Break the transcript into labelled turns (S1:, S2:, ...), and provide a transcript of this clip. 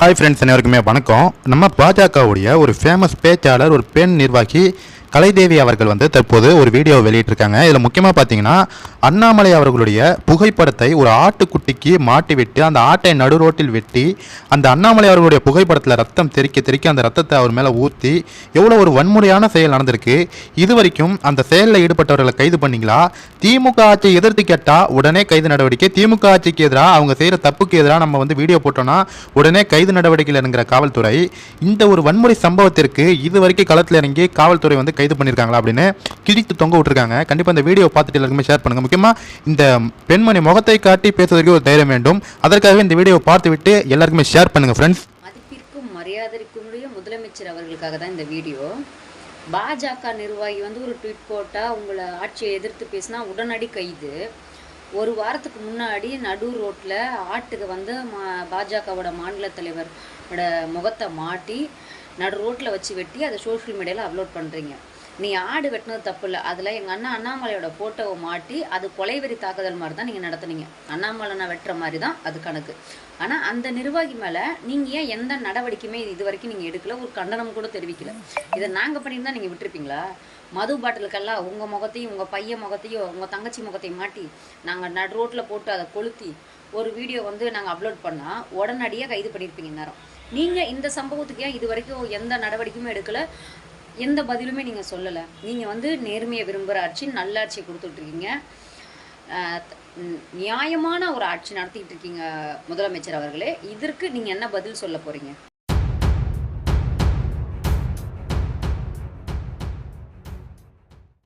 S1: Hi friends அனைவருக்குமே வணக்கம். நம்ம பாஜகவுடைய ஒரு ஃபேமஸ் பேச்சாளர் ஒரு பெண் நிர்வாகி கலைதேவி அவர்கள் வந்து தற்போது ஒரு வீடியோ வெளியிட்டிருக்காங்க. இதில் முக்கியமாக பார்த்தீங்கன்னா அண்ணாமலை அவர்களுடைய புகைப்படத்தை ஒரு ஆட்டுக்குட்டிக்கு மாட்டிவிட்டு அந்த ஆட்டை நடு ரோட்டில் வெட்டி அந்த அண்ணாமலை அவர்களுடைய புகைப்படத்தில் ரத்தம் தெறிக்க தெறிக்க அந்த ரத்தத்தை அவர் மேலே ஊற்றி எவ்வளோ ஒரு வன்முறையான செயல் நடந்திருக்கு. இது வரைக்கும் அந்த செயலில் ஈடுபட்டவர்களை கைது பண்ணிங்களா? திமுக ஆட்சியை எதிர்த்து கேட்டால் உடனே கைது நடவடிக்கை. திமுக ஆட்சிக்கு எதிராக அவங்க செய்கிற தப்புக்கு எதிராக நம்ம வந்து வீடியோ போட்டோம்னா உடனே கைது நடவடிக்கையில் இறங்குற காவல்துறை. இந்த ஒரு வன்முறை சம்பவத்திற்கு இது வரைக்கும் களத்தில் இறங்கி காவல்துறை வந்து கைது பண்ணியிருக்காங்களா அப்படின்னு கிழித்து தொங்க விட்டுருக்காங்க. கண்டிப்பாக இந்த வீடியோ பார்த்துட்டு எல்லாருக்குமே ஷேர் பண்ணுங்கள் முக்கியமாக இந்த பெண்மணி முகத்தை காட்டி பேசுவதற்கு ஒரு தைரியம் வேண்டும். அதற்காகவே இந்த வீடியோ பார்த்துவிட்டு எல்லாருக்குமே ஷேர் பண்ணுங்கள் ஃப்ரெண்ட்ஸ்
S2: மதிப்பிற்கும் மரியாதைக்குரிய முதலமைச்சர் அவர்களுக்காக தான் இந்த வீடியோ. பாஜக நிர்வாகி வந்து ஒரு ட்வீட் போட்டால் உங்களை ஆட்சியை எதிர்த்து பேசினா உடனடி கைது. ஒரு வாரத்துக்கு முன்னாடி நடு ரோட்டில் ஆட்டுக்கு வந்து மா பாஜகவோட மாநில தலைவரோட முகத்தை மாட்டி நடு ரோட்டில் வச்சு வெட்டி அதை சோஷியல் மீடியாவில் அப்லோட் பண்ணுறீங்க நீ ஆடு வெட்டினது தப்பு இல்லை அதில் எங்கள் அண்ணா அண்ணாமலையோட ஃபோட்டோவை மாட்டி அது கொலைவெறி தாக்குதல் மாதிரி தான் நீங்கள் நடத்துனீங்க. அண்ணாமலை நான் வெட்டுற மாதிரி தான் அது கணக்கு. ஆனால் அந்த நிர்வாகி மேலே நீங்கள் ஏன் எந்த நடவடிக்கையுமே இது வரைக்கும் நீங்கள் எடுக்கல? ஒரு கண்டனம் கூட தெரிவிக்கல. இதை நாங்கள் பண்ணியிருந்தா நீங்கள் விட்டுருப்பீங்களா? மது பாட்டிலுக்கெல்லாம் உங்கள் முகத்தையும் உங்கள் பையன் முகத்தையும் உங்கள் தங்கச்சி முகத்தையும் மாட்டி நாங்கள் நடு ரோட்டில் போட்டு அதை கொளுத்தி ஒரு வீடியோ வந்து நாங்கள் அப்லோட் பண்ணால் உடனடியாக கைது பண்ணியிருப்பீங்க நேரம் நீங்கள் இந்த சம்பவத்துக்கு ஏன் இது வரைக்கும் எந்த நடவடிக்கையுமே எடுக்கலை? எந்த பதிலுமே நீங்கள் சொல்லலை. நீங்கள் வந்து நேர்மையை விரும்புகிற ஆட்சி நல்ல ஆட்சியை கொடுத்துட்ருக்கீங்க நியாயமான ஒரு ஆட்சி நடத்திக்கிட்டு இருக்கீங்க முதலமைச்சர் அவர்களே. இதற்கு நீங்கள் என்ன பதில் சொல்ல போகிறீங்க